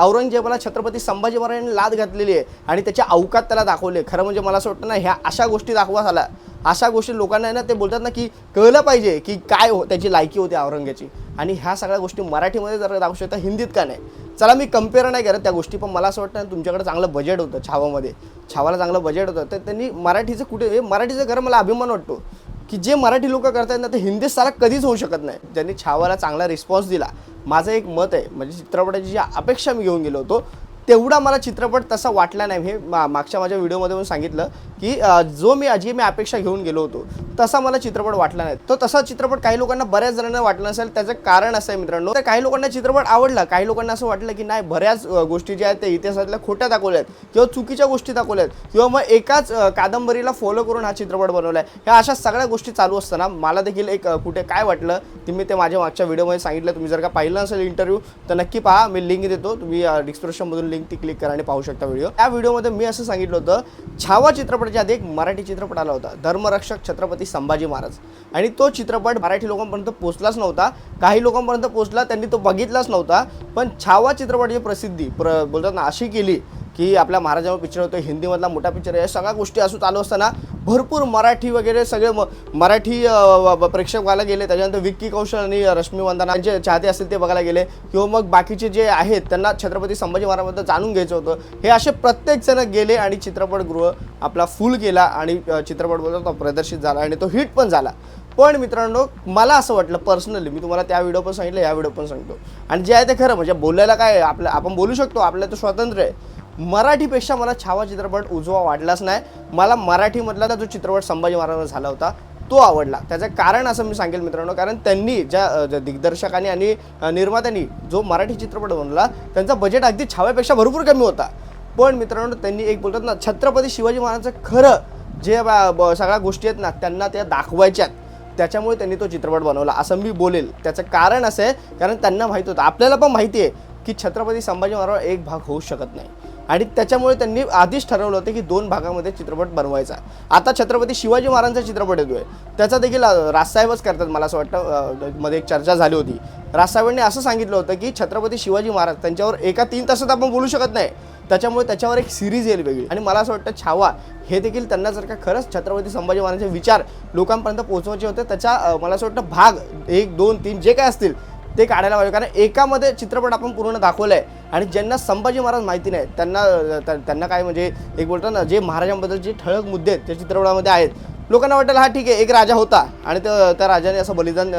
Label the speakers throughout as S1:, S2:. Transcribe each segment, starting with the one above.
S1: औरंगजेबाला छत्रपती संभाजी महाराजांनी लाद घातलेली आहे आणि त्याच्या अवकात त्याला दाखवले. खरं म्हणजे मला असं वाटतं ना ह्या अशा गोष्टी दाखवा झाला अशा गोष्टी लोकांना ना ते बोलतात ना की कळलं पाहिजे की काय हो त्याची लायकी होती औरंग्याची आणि ह्या सगळ्या गोष्टी मराठीमध्ये जर दाखवू शकता हिंदीत का नाही. चला मी कंपेअर नाही करत त्या गोष्टी पण मला असं वाटतं तुमच्याकडे चांगलं बजेट होतं छावामध्ये. छावाला चांगलं बजेट होतं. तर त्यांनी मराठीचं कुठे म्हणजे मराठीचं खरं मला अभिमान वाटतो. की जे मराठी लोक करतात ना ते हिंदीत सारा कधीच होऊ शकत नाही. ज्यांनी छावाला चांगला रिस्पॉन्स दिला माझं एक मत आहे म्हणजे चित्रपटाची जी अपेक्षा मी घेऊन गेलो होतो तेवढा मला चित्रपट तसा वाटला नाही. हे मा- मागच्या माझ्या व्हिडिओमध्ये पण सांगितलं की जो मी जी मी अपेक्षा घेऊन गेलो होतो तसा मला चित्रपट वाटला नाही. तो तसा चित्रपट काही लोकांना बऱ्याच जणांना वाटला नसेल त्याचं कारण असं आहे मित्रांनो. तर काही लोकांना चित्रपट आवडला काही लोकांना असं वाटलं की नाही बऱ्याच गोष्टी ज्या आहेत त्या इतिहासातल्या खोट्या दाखवल्या आहेत किंवा चुकीच्या गोष्टी दाखवल्या आहेत किंवा मग एकाच कादंबरीला फॉलो करून हा चित्रपट बनवला आहे ह्या अशा सगळ्या गोष्टी चालू असताना मला देखील एक कुठे काय वाटलं ते मी ते माझ्या मागच्या व्हिडिओमध्ये सांगितलं. तुम्ही जर का पाहिलं नसेल इंटरव्ह्यू तर नक्की पहा. मी लिंक देतो. तुम्ही डिस्क्रिप्शनमधून लिंक ती क्लिक करा आणि पाहू शकता व्हिडिओ त्या व्हिडिओमध्ये मी असं सांगितलं होतं छावा चित्रपटाच्या आधी एक मराठी चित्रपट आला होता धर्मरक्षक छत्रपती संभाजी महाराज. आणि तो चित्रपट मराठी लोकांपर्यंत पोचलाच नव्हता. काही लोकांपर्यंत पोचला त्यांनी तो बघितलाच नव्हता. पण छावा चित्रपटाची प्रसिद्धी प्र बोलतात ना अशी केली की आपल्या महाराजांवर पिक्चर होतो हिंदीमधला मोठा पिक्चर आहे. या सगळ्या गोष्टी असू चालू असताना भरपूर मराठी वगैरे सगळे म- मराठी प्रेक्षक बघायला गेले. त्याच्यानंतर विक्की कौशल आणि रश्मी वंदना जे चाहते असतील ते बघायला गेले. किंवा मग बाकीचे जे आहेत त्यांना छत्रपती संभाजी महाराजांबद्दल जाणून घ्यायचं होतं. हे असे प्रत्येकजणं गेले आणि चित्रपटगृह आपला फुल केला आणि चित्रपटबद्दल तो प्रदर्शित झाला आणि तो हिट पण झाला. पण मित्रांनो मला असं वाटलं पर्सनली मी तुम्हाला त्या व्हिडिओ पण सांगितलं या व्हिडिओ पण सांगतो. आणि जे आहे ते खरं म्हणजे बोलायला काय आपलं आपण बोलू शकतो आपल्याला तर स्वातंत्र्य आहे. मराठीपेक्षा मला छावा चित्रपट उजवा वाटलाच नाही. मला मराठीमधला जो चित्रपट संभाजी महाराजांचा झाला होता तो आवडला. त्याचं कारण असं मी सांगेल मित्रांनो कारण त्यांनी ज्या दिग्दर्शकांनी आणि निर्मात्यांनी जो मराठी चित्रपट बनवला त्यांचा बजेट अगदी छाव्यापेक्षा भरपूर कमी होता. पण मित्रांनो त्यांनी एक बोलतात ना छत्रपती शिवाजी महाराजांचं खरं जे बा- ब- सगळ्या गोष्टी आहेत ना त्यांना त्या दाखवायच्यात त्याच्यामुळे त्यांनी तो चित्रपट बनवला असं मी बोलेल. त्याचं कारण असं आहे कारण त्यांना माहीत होतं. आपल्याला पण माहिती आहे की छत्रपती संभाजी महाराज एक भाग होऊ शकत नाही. आणि त्याच्यामुळे त्यांनी आधीच ठरवलं होतं की दोन भागामध्ये चित्रपट बनवायचा. आता छत्रपती शिवाजी महाराजांचा चित्रपट येतोय. त्याचा देखील राजसाहेबच करतात मला असं वाटतं. मध्ये एक चर्चा झाली होती. राजसाहेबांनी असं सांगितलं होतं की छत्रपती शिवाजी महाराज त्यांच्यावर एका तीन तासात आपण बोलू शकत नाही. त्याच्यामुळे त्याच्यावर एक सिरीज येईल वेगळी. आणि मला असं वाटतं छावा हे देखील त्यांना जर का खरंच छत्रपती संभाजी महाराजांचे विचार लोकांपर्यंत पोहोचवायचे होते त्याच्या मला असं वाटतं भाग एक दोन तीन जे काय असतील ते काढायला पाहिजे. कारण एकामध्ये चित्रपट आपण पूर्ण दाखवलं आहे आणि ज्यांना संभाजी महाराज माहिती नाही त्यांना त्यांना काय म्हणजे एक बोलतो ना जे महाराजांबद्दल जे ठळक मुद्दे आहेत त्या चित्रपटामध्ये आहेत. लोकांना वाटेल हा ठीक आहे एक राजा होता. आणि त्या त्या राजाने असं बलिदान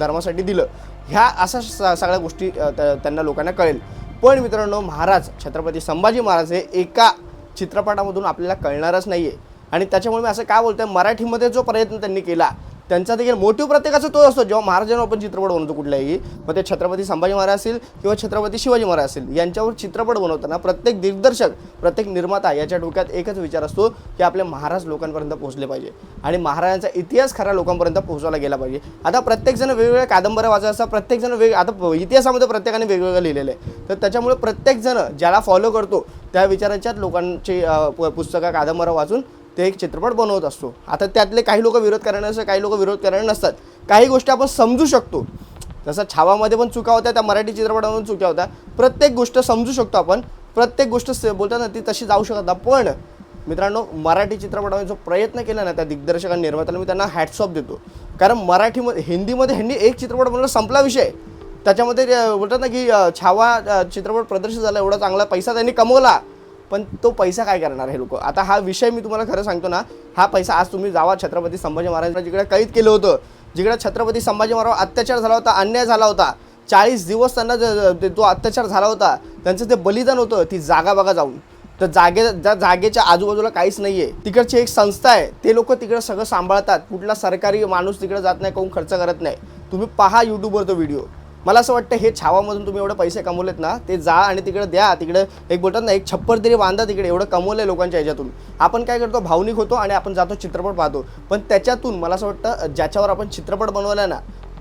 S1: धर्मासाठी दिलं. ह्या अशा सगळ्या गोष्टी त्यांना लोकांना कळेल. पण मित्रांनो महाराज छत्रपती संभाजी महाराज हे एका चित्रपटामधून आपल्याला कळणारच नाही आहे आणि त्याच्यामुळे मी असं काय बोलतोय मराठीमध्ये जो प्रयत्न त्यांनी केला त्यांचा देखील मोटिव्ह प्रत्येकाचा तो असतो. जेव्हा महाराजांवर आपण चित्रपट बनवतो कुठल्याही मग ते छत्रपती संभाजी महाराज असेल किंवा छत्रपती शिवाजी महाराज असेल यांच्यावर चित्रपट बनवताना प्रत्येक दिग्दर्शक प्रत्येक निर्माता याच्या डोक्यात एकच विचार असतो की आपले महाराज लोकांपर्यंत पोहोचले पाहिजे. आणि महाराजांचा इतिहास खऱ्या लोकांपर्यंत पोहोचवला गेला पाहिजे. आता प्रत्येकजण वेगवेगळ्या कादंबऱ्या वाचत असतात प्रत्येकजण वेग आता इतिहासामध्ये प्रत्येकाने वेगवेगळं लिहिलेलं आहे. तर त्याच्यामुळे प्रत्येकजण ज्याला फॉलो करतो त्या विचाराच्याच लोकांची पुस्तकं कादंबऱ्या वाचून ते एक चित्रपट बनवत असतो. आता त्यातले काही लोक विरोध करणार नसतात काही लोक विरोध करणार नसतात. काही गोष्टी आपण समजू शकतो. जसं छावामध्ये पण चुका होत्या त्या मराठी चित्रपटामधून चुक्या होत्या. प्रत्येक गोष्ट समजू शकतो आपण. प्रत्येक गोष्ट बोलतात ना ती तशी जाऊ शकत ना पण मित्रांनो मराठी चित्रपटामध्ये जो प्रयत्न केला ना त्या दिग्दर्शकांनी आणि निर्मात्याला मी त्यांना हॅट्सऑफ देतो. कारण मराठीमध्ये हिंदीमध्ये ह्यांनी एक चित्रपट बनवला संपला विषय. त्याच्यामध्ये बोलतात ना की छावा चित्रपट प्रदर्शित झाला एवढा चांगला पैसा त्यांनी कमवला. पण तो पैसा काय करणार हे लोक? आता हा विषय मी तुम्हाला खरं सांगतो ना हा पैसा आज तुम्ही जावा छत्रपती संभाजी महाराजांना जिकडे कैद केलं होतं जिकडे छत्रपती संभाजी महाराज अत्याचार झाला होता अन्याय झाला होता चाळीस दिवस त्यांना ज- तो अत्याचार झाला होता त्यांचं ते बलिदान होतं ती जागा बघा जाऊन. तर जागे ज्या जागेच्या आजूबाजूला काहीच नाही आहे तिकडची एक संस्था आहे ते लोक तिकडं सगळं सांभाळतात. कुठला सरकारी माणूस तिकडे जात नाही कोण खर्च करत नाही. तुम्ही पहा यूट्यूबवर तो व्हिडिओ मला असं वाटतं हे छावामधून तुम्ही एवढे पैसे कमवलेत ना ते जा आणि तिकडे द्या. तिकडे एक बोलतात ना एक छप्पर तरी बांधा तिकडे. एवढं कमवलं आहे लोकांच्या ह्याच्यातून. आपण काय करतो भावनिक होतो आणि आपण जातो चित्रपट पाहतो. पण त्याच्यातून मला असं वाटतं ज्याच्यावर आपण चित्रपट बनवला ना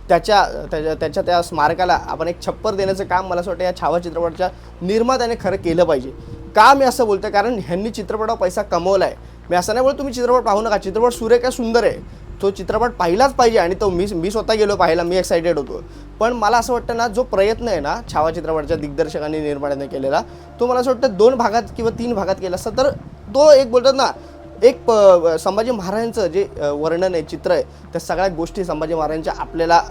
S1: त्याच्या त्याच्या त्याच्या त्या स्मारकाला आपण एक छप्पर देण्याचं काम मला असं वाटतं या छावा चित्रपटाच्या निर्मात्याने खरं केलं पाहिजे. का मी असं बोलतो कारण ह्यांनी चित्रपटावर पैसा कमवला आहे मी असं नाही बोलतो तुम्ही चित्रपट पाहू नका. चित्रपट सुरेख आहे सुंदर आहे. तो चित्रपट पाहिलाच पाहिजे आणि तो मी मी स्वतः गेलो पाहायला मी एक्सायटेड होतो. पण मला असं वाटतं ना जो प्रयत्न आहे ना छावा चित्रपटाच्या दिग्दर्शकांनी निर्माणाने केलेला तो मला असं वाटतं दोन भागात किंवा तीन भागात केला असता तर तो एक बोलतात ना एक प- संभाजी महाराजांचं जे वर्णन आहे चित्र आहे त्या सगळ्या गोष्टी संभाजी महाराजांच्या आपल्याला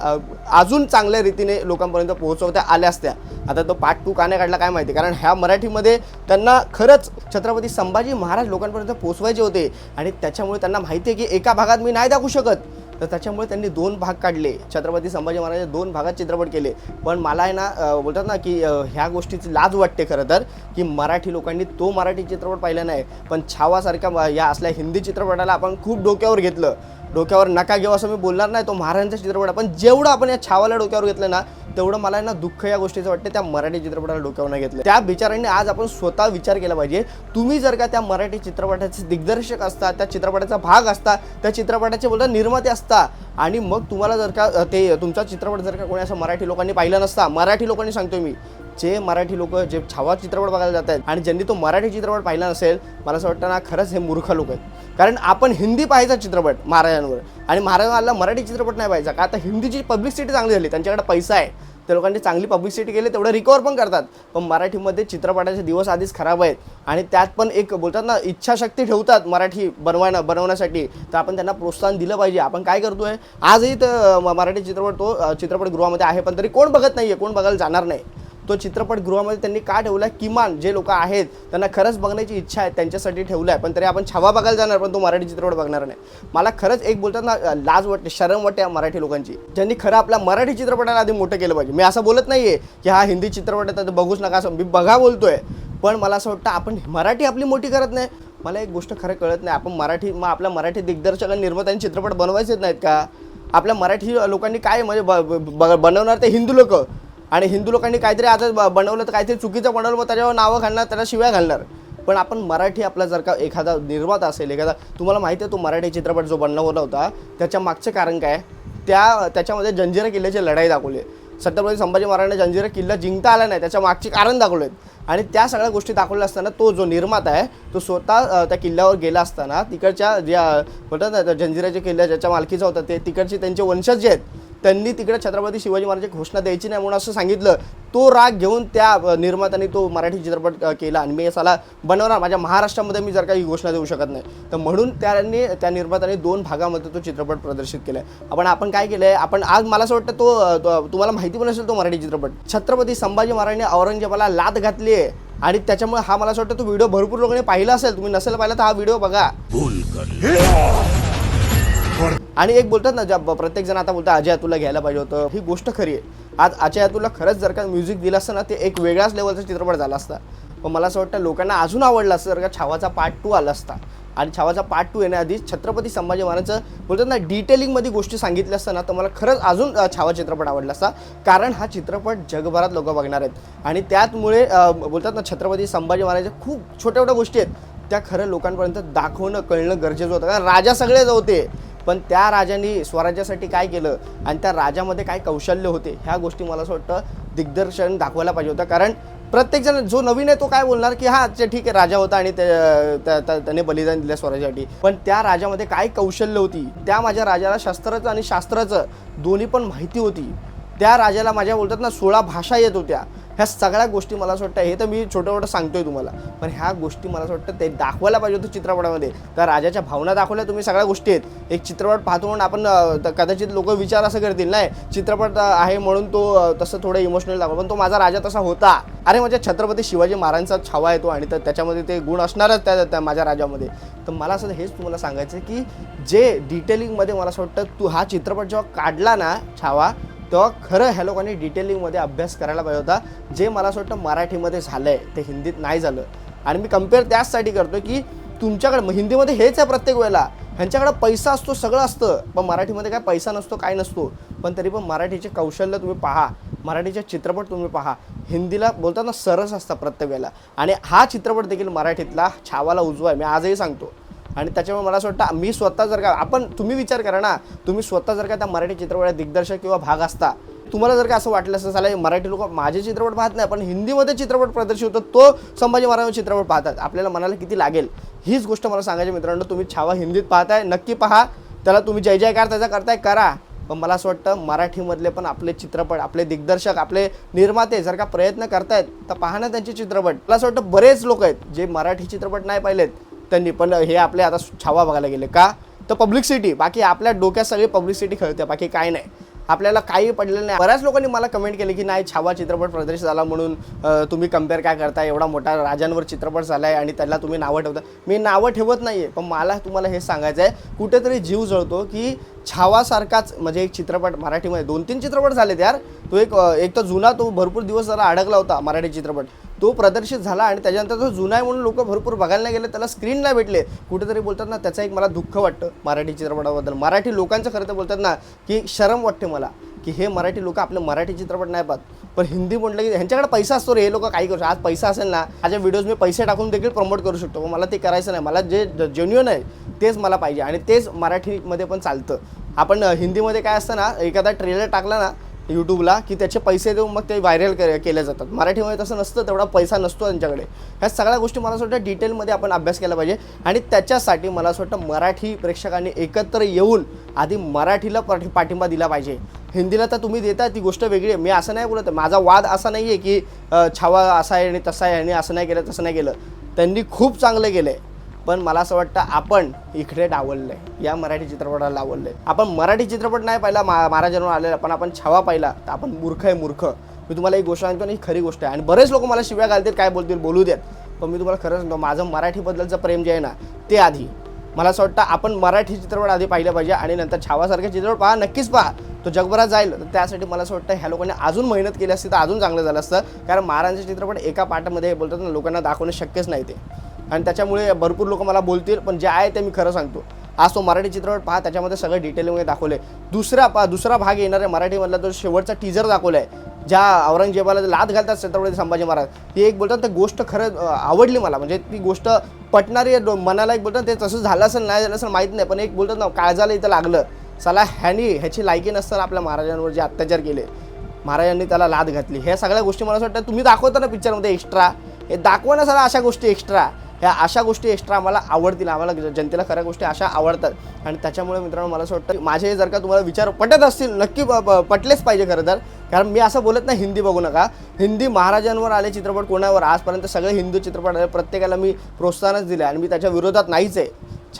S1: अजून चांगल्या रीतीने लोकांपर्यंत पोहोचवत्या आल्या असत्या. आता तो पार्ट टू काने काढला काय माहिती? कारण ह्या मराठीमध्ये त्यांना खरंच छत्रपती संभाजी महाराज लोकांपर्यंत पोचवायचे होते. आणि त्याच्यामुळे त्यांना माहिती आहे की एका भागात मी नाही दाखवू शकत. तर त्याच्यामुळे त्यांनी दोन भाग काढले. छत्रपती संभाजी महाराज दोन भागात चित्रपट केले. पण मला आहे ना बोलतात ना की ह्या गोष्टीची लाज वाटते खरं तर की मराठी लोकांनी तो मराठी चित्रपट पाहिला नाही. पण छावासारख्या या असल्या हिंदी चित्रपटाला आपण खूप डोक्यावर घेतलं. डोक्यावर नका घेऊ असं मी बोलणार नाही तो महाराजांचा चित्रपट आहे. पण जेवढं आपण या छावाला डोक्यावर घेतलं ना तेवढं मला ना दुःख या गोष्टीचं वाटतं त्या मराठी चित्रपटाला डोक्यावर नाही घेतलं त्या बिचारांनी आज आपण स्वतः विचार केला पाहिजे तुम्ही जर का त्या मराठी चित्रपटाचे दिग्दर्शक असता त्या चित्रपटाचा भाग असता त्या चित्रपटाचे बोलता निर्माते असता आणि मग तुम्हाला जर का ते तुमचा चित्रपट जर का कोणी असं मराठी लोकांनी पाहिला नसता मराठी लोकांनी सांगतो मी जे मराठी लोक जे छावा चित्रपट बघायला जात आहेत आणि ज्यांनी तो मराठी चित्रपट पाहिला नसेल मला असं वाटतं ना खरंच हे मूर्ख लोक आहेत. कारण आपण हिंदी पाहायचा चित्रपट महाराजांवर आणि महाराजांना मराठी चित्रपट नाही पाहायचा. का? आता हिंदीची पब्लिसिटी चांगली झाली त्यांच्याकडे पैसा आहे. त्या लोकांनी चांगली पब्लिसिटी केली तेवढं रिकवर पण करतात. पण मराठीमध्ये चित्रपटाचे दिवस आधीच खराब आहेत आणि त्यात पण एक बोलतात ना इच्छाशक्ती ठेवतात मराठी बनवायला बनवण्यासाठी. तर आपण त्यांना प्रोत्साहन दिलं पाहिजे. आपण काय करतोय? आजही तर मराठी चित्रपट तो चित्रपटगृहामध्ये आहे पण तरी कोण बघत नाही आहे कोण बघायला जाणार नाही. तो चित्रपटगृहामध्ये त्यांनी का ठेवला किमान जे लोक आहेत त्यांना खरंच बघण्याची इच्छा आहे त्यांच्यासाठी ठेवलं आहे पण तरी आपण छावा बघायला जाणार पण तो मराठी चित्रपट बघणार नाही. मला खरंच एक बोलतात ना लाज वाटते शरम वाटते या मराठी लोकांची. ज्यांनी खरं आपल्या मराठी चित्रपटाला आधी मोठं केलं पाहिजे. मी असं बोलत नाही आहे की हा हिंदी चित्रपट आहे तर बघूच नका असं. मी बघा बोलतोय. पण मला असं वाटतं आपण मराठी आपली मोठी करत नाही. मला एक गोष्ट खरं कळत नाही. आपण मराठी मग आपल्या मराठी दिग्दर्शक आणि निर्मात्यांनी चित्रपट बनवायचेच नाहीत का? आपल्या मराठी लोकांनी काय म्हणजे ब- ब- ब- बनवणार ते हिंदू लोक? आणि हिंदू लोकांनी काहीतरी आता ब- बनवलं तर काहीतरी चुकीचं बनवलं मग त्याच्यावर नावं घालणार त्याला शिव्या घालणार. पण आपण मराठी आपला जर का एखादा निर्माता असेल एखादा तुम्हाला माहिती आहे तो मराठी चित्रपट जो बनवला होता त्याच्या मागचं कारण काय? त्या त्याच्यामध्ये जंजिरा किल्ल्याची लढाई दाखवली छत्रपती संभाजी महाराजांना जंजिरा किल्ला जिंकता आला नाही त्याच्या मागचे कारण दाखवलेत. आणि त्या सगळ्या गोष्टी दाखवल्या असताना तो जो निर्माता आहे तो स्वतः त्या किल्ल्यावर गेला असताना तिकडच्या ज्या म्हणतात ना जंजिराच्या किल्ल्या ज्याच्या मालकीचा होता ते तिकडचे त्यांचे वंशज जे आहेत त्यांनी तिकडे छत्रपती शिवाजी महाराजांची घोषणा द्यायची नाही म्हणून असं सांगितलं. तो राग घेऊन त्या निर्मात्याने तो मराठी चित्रपट केला आणि मी असाला बनवणार. माझ्या महाराष्ट्रामध्ये मी जर काही घोषणा देऊ शकत नाही. तर म्हणून त्यांनी त्या निर्मात्याने दोन भागामध्ये तो चित्रपट प्रदर्शित केलाय. आपण आपण काय केलंय? आपण आज मला असं वाटतं तो तुम्हाला माहिती पण असेल तो मराठी चित्रपट. छत्रपती संभाजी महाराजांनी औरंगजेबाला लात घातली आहे. आणि त्याच्यामुळे हा मला असं वाटतं तो व्हिडिओ भरपूर लोकांनी पाहिला असेल. तुम्ही नसेल पाहिला तर हा व्हिडिओ बघा. आणि एक बोलतात ना ज्या प्रत्येक जण आता बोलतात अजय अतुलला घ्यायला पाहिजे होतं. ही गोष्ट खरी आहे. आज अजय अतुलला खरंच जर का म्युझिक दिलं असतं ना ते एक वेगळ्याच लेवलचा चित्रपट झाला असता. पण मला असं वाटतं लोकांना अजून आवडलं असतं जर का छावाचा पार्ट टू आला असता. आणि छावाचा पार्ट टू येण्याआधी छत्रपती संभाजी महाराजांचं बोलतात ना डिटेलिंगमध्ये गोष्टी सांगितल्या असतं ना तर मला खरंच अजून छावा चित्रपट आवडला असता. कारण हा चित्रपट जगभरात लोक बघणार आहेत. आणि त्यातमुळे बोलतात ना छत्रपती संभाजी महाराजांच्या खूप छोट्या छोट्या गोष्टी आहेत. त्या खरं लोकांपर्यंत दाखवणं कळणं गरजेचं होतं. कारण राजा सगळेच होते. पण त्या राजांनी स्वराज्यासाठी काय केलं आणि त्या राजामध्ये काय कौशल्य होते ह्या गोष्टी मला असं वाटतं दिग्दर्शन दाखवायला पाहिजे होतं. कारण प्रत्येकजण जो नवीन आहे तो काय बोलणार की हा ते ठीक आहे राजा होता आणि त्या- त्या- त्याने बलिदान दिलं स्वराज्यासाठी. पण त्या राजामध्ये काय कौशल्य होती त्या माझ्या राजाला शस्त्राचं आणि शास्त्राचं दोन्ही पण माहिती होती. त्या राजाला माझ्या बोलतात ना सोळा भाषा येत होत्या. ह्या सगळ्या गोष्टी मला असं वाटतं हे तर मी छोटं मोठं सांगतोय तुम्हाला पण ह्या गोष्टी मला असं वाटतं ते दाखवायला पाहिजे होतं चित्रपटामध्ये. त्या राजाच्या भावना दाखवल्या तुम्ही सगळ्या गोष्टी आहेत. एक चित्रपट पाहतो म्हणून आपण कदाचित लोक विचार असं करतील नाही? चित्रपट आहे म्हणून तो तसं थोडं इमोशनल दाखवला पण तो माझा राजा तसा होता. अरे माझ्या छत्रपती शिवाजी महाराजांचा छावा येतो आणि तर त्याच्यामध्ये ते गुण असणारच त्या त्या माझ्या राजामध्ये. तर मला असं हेच तुम्हाला सांगायचं की जे डिटेलिंगमध्ये मला असं वाटतं तू हा चित्रपट जेव्हा काढला ना छावा तेव्हा खरं ह्या लोकांनी डिटेलिंगमध्ये अभ्यास करायला पाहिजे होता. जे मला असं वाटतं मराठीमध्ये झालं आहे ते हिंदीत नाही झालं. आणि मी कंपेअर त्याचसाठी करतो की तुमच्याकडे हिंदीमध्ये हेच आहे प्रत्येक वेळेला. ह्यांच्याकडे पैसा असतो सगळं असतं. पण मराठीमध्ये काय पैसा नसतो काय नसतो. पण तरी पण मराठीचे कौशल्य तुम्ही पहा. मराठीचे चित्रपट तुम्ही पहा. हिंदीला बोलताना सरस असतात प्रत्येक वेळेला. आणि हा चित्रपट देखील मराठीतला छावाला उजवा आहे. मी आजही सांगतो. आणि त्याच्यामुळे मला असं वाटतं मी स्वतः जर का आपण तुम्ही विचार करा ना तुम्ही स्वतः जर का त्या मराठी चित्रपटात दिग्दर्शक किंवा भाग असता तुम्हाला जर का असं वाटलं असतं झालं मराठी लोक माझे चित्रपट पाहत नाही पण हिंदीमध्ये चित्रपट प्रदर्शित होतो तो संभाजी महाराज चित्रपट पाहतात. आपल्याला मनाला किती लागेल? हीच गोष्ट मला सांगायची मित्रांनो तुम्ही छावा हिंदीत पाहताय नक्की पहा. त्याला तुम्ही जय जयकार त्याचा करताय करा. पण मला असं वाटतं मराठीमधले पण आपले चित्रपट आपले दिग्दर्शक आपले निर्माते जर का प्रयत्न करतायत तर पहा ना त्यांचे चित्रपट. मला असं वाटतं बरेच लोक आहेत जे मराठी चित्रपट नाही पाहिलेत त्यांनी पण हे आपले आता छावा बघायला गेले का? तर पब्लिसिटी बाकी आपल्या डोक्यात सगळी पब्लिसिटी खेळते बाकी काय नाही. आपल्याला काही पडलेलं नाही. बऱ्याच लोकांनी मला कमेंट केली की नाही छावा चित्रपट प्रदर्शित झाला म्हणून तुम्ही कंपेअर काय करता एवढा मोठा राजांवर चित्रपट झाला आहे आणि त्याला तुम्ही नावं ठेवता. मी नावं ठेवत नाही आहे पण मला तुम्हाला हे सांगायचं आहे कुठेतरी जीव जळतो की छावासारखाच म्हणजे एक चित्रपट मराठीमध्ये दोन तीन चित्रपट झालेत यार. तो एक एक तर जुना तो भरपूर दिवस जरा अडकला होता मराठी चित्रपट. तो प्रदर्शित झाला आणि त्याच्यानंतर जो जुना आहे म्हणून लोक भरपूर बघायला गेले त्याला स्क्रीन नाही भेटले. कुठेतरी बोलतात ना त्याचं एक मला दुःख वाटतं मराठी चित्रपटाबद्दल. मराठी लोकांचं खरं तर बोलतात ना की शरम वाटते मला की हे मराठी लोक आपले मराठी चित्रपट नाही पाहत. पण हिंदी म्हटलं की ह्यांच्याकडे पैसा असतो रे हे लोक काही करू आज पैसा असेल ना माझ्या व्हिडिओज मी पैसे टाकून देखील प्रमोट करू शकतो. पण मला ते करायचं नाही. मला जे जेन्युअन आहे तेच मला पाहिजे. आणि तेच मराठीमध्ये पण चालतं. आपण हिंदीमध्ये काय असतं ना एखादा ट्रेलर टाकला ना यूट्यूबला की त्याचे पैसे देऊन मग ते व्हायरल के केले जातात. मराठीमध्ये तसं नसतं तेवढा पैसा नसतो त्यांच्याकडे. ह्या सगळ्या गोष्टी मला असं वाटतं डिटेलमध्ये आपण अभ्यास केला पाहिजे. आणि त्याच्यासाठी मला असं वाटतं मराठी प्रेक्षकांनी एकत्र येऊन आधी मराठीला पाठी पाठिंबा दिला पाहिजे. हिंदीला तर तुम्ही देता ती गोष्ट वेगळी आहे. मी असं नाही बोलत माझा वाद असा नाही आहे की छावा असा आहे आणि तसा आहे आणि असं नाही केलं तसं नाही केलं. त्यांनी खूप चांगलं केलं आहे पण मला असं वाटतं आपण इकडे डावललं आहे या मराठी चित्रपटाला डावललं आहे आपण मराठी चित्रपट नाही पाहिला मा महाराजांवर आलेला पण आपण छावा पाहिला तर आपण मूर्ख आहे मूर्ख. मी तुम्हाला एक गोष्ट सांगतो आणि ही खरी गोष्ट आहे. आणि बरेच लोक मला शिव्या घालतील काय बोलतील बोलू देत पण मी तुम्हाला खरं सांगतो माझं मराठीबद्दलचं प्रेम जे आहे ना ते आधी. मला असं वाटतं आपण मराठी चित्रपट आधी पाहिलं पाहिजे आणि नंतर छावासारखे चित्रपट पहा नक्कीच पहा. तो जगभरात जाईल. तर त्यासाठी मला असं वाटतं ह्या लोकांनी अजून मेहनत केली असती तर अजून चांगलं झालं असतं. कारण महाराजांचे चित्रपट एका पाठामध्ये बोलतात ना लोकांना दाखवणं शक्यच नाही ते. आणि त्याच्यामुळे भरपूर लोक मला बोलतील पण जे आहे ते मी खरं सांगतो. आज तो मराठी चित्रपट पहा त्याच्यामध्ये सगळं डिटेलमध्ये दाखवले दुसरा पा दुसरा भाग येणार आहे मराठीमधला तो शेवटचा टीजर दाखवला आहे ज्या औरंगजेबाला लाद घालतात छत्रपती संभाजी महाराज. ती एक बोलतात ते गोष्ट खरं आवडली मला. म्हणजे ती गोष्ट पटणारी आहे. डो- मनाला एक बोलतात ते तसं झालं असेल नाही झालं असेल माहीत नाही. पण एक बोलतात ना काळजाला इथं लागलं. चला ह्यानी ह्याची लायकी नसताना आपल्या महाराजांवर जे अत्याचार केले महाराजांनी त्याला लाद घातली. ह्या सगळ्या गोष्टी मला असं वाटतं तुम्ही दाखवता ना पिक्चरमध्ये एक्स्ट्रा हे दाखवा ना सगळ्या अशा गोष्टी एक्स्ट्रा ह्या अशा गोष्टी एक्स्ट्रा आम्हाला आवडतील. आम्हाला ज- जनतेला खऱ्या गोष्टी अशा आवडतात. आणि त्याच्यामुळे मित्रांनो मला असं वाटतं माझे जर का तुम्हाला विचार पटत असतील नक्की प- पटलेच पाहिजे खरं तर. कारण मी असं बोलत नाही हिंदी बघू नका. हिंदी महाराजांवर आले चित्रपट कोणावर? आजपर्यंत सगळे हिंदू चित्रपट आले प्रत्येकाला मी प्रोत्साहनच दिलं आणि मी त्याच्या विरोधात नाहीच आहे.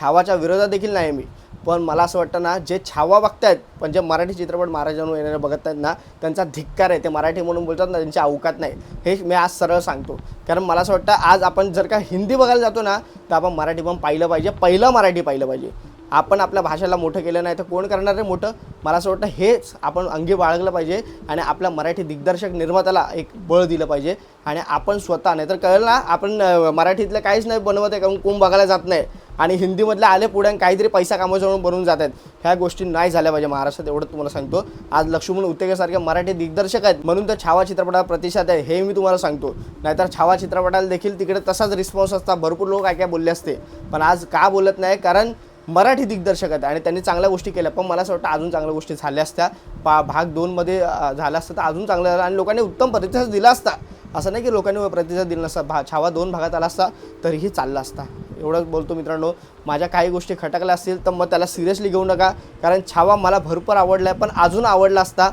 S1: छावाच्या विरोधात देखील नाही मी. पण मला असं वाटतं ना जे छावा बघतायत पण जे मराठी चित्रपट महाराजांवर येणारे बघत आहेत ना त्यांचा धिक्कार आहे. ते मराठी म्हणून बोलतात ना त्यांची अवकात नाही. हे मी आज सरळ सांगतो. कारण मला असं वाटतं आज आपण जर का हिंदी बघायला जातो ना तर आपण मराठी पण पाहिलं पाहिजे. पहिलं मराठी पाहिलं पाहिजे. आपण आपल्या भाषेला मोठं केलं नाही तर कोण करणार आहे मोठं? मला असं वाटतं हेच आपण अंगी बाळगलं पाहिजे आणि आपल्या मराठी दिग्दर्शक निर्मात्याला एक बळ दिलं पाहिजे. आणि आपण स्वतः नाही तर कळलं ना आपण मराठीतलं काहीच नाही बनवत आहे कारण कोण बघायला जात नाही. आणि हिंदीमधलं आले पुढे आणि काहीतरी पैसा कामाच्या म्हणून बनवून जात आहेत. ह्या गोष्टी नाही झाल्या पाहिजे महाराष्ट्रात एवढं तुम्हाला सांगतो. आज लक्ष्मण उत्तेकेसारखे मराठी दिग्दर्शक आहेत. म्हणून तर छावा चित्रपटाला प्रतिसाद आहे हे मी तुम्हाला सांगतो. नाहीतर छावा चित्रपटाला देखील तिकडे तसाच रिस्पॉन्स असता भरपूर लोक काय काय बोलले असते. पण आज का बोलत नाही? कारण मराठी दिग्दर्शक आहेत आणि त्यांनी चांगल्या गोष्टी केल्या. पण मला असं वाटतं अजून चांगल्या गोष्टी झाल्या असत्या. पा भाग दोनमध्ये झाला असतं तर अजून चांगलं झालं आणि लोकांनी उत्तम प्रतिसाद दिला असता. असं नाही की लोकांनी प्रतिसाद दिला नसता. भा छावा दोन भागात आला असता तरीही चालला असता. एवढंच बोलतो मित्रांनो. माझ्या काही गोष्टी खटकल्या असतील तर मग त्याला सिरियसली घेऊ नका. कारण छावा मला भरपूर आवडला आहे पण अजून आवडला असता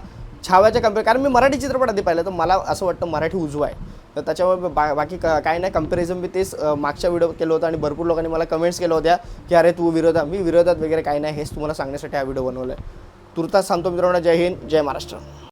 S1: छाव्याच्या कंपेअर कारण मी मराठी चित्रपट आधी पाहिलं तर मला असं वाटतं मराठी उजवा आहे. तर त्याच्यामुळे बा बाकी का काही नाही. कंपॅरिझन मी तेच मागच्या व्हिडिओ केलं होतं आणि भरपूर लोकांनी मला कमेंट्स केल्या होत्या की अरे तू विरोधात मी विरोधात वगैरे काय नाही. हेच तुम्हाला सांगण्यासाठी हा व्हिडिओ बनवला आहे तुर्तास सांगतो मित्रांनो. जय हिंद जय महाराष्ट्र.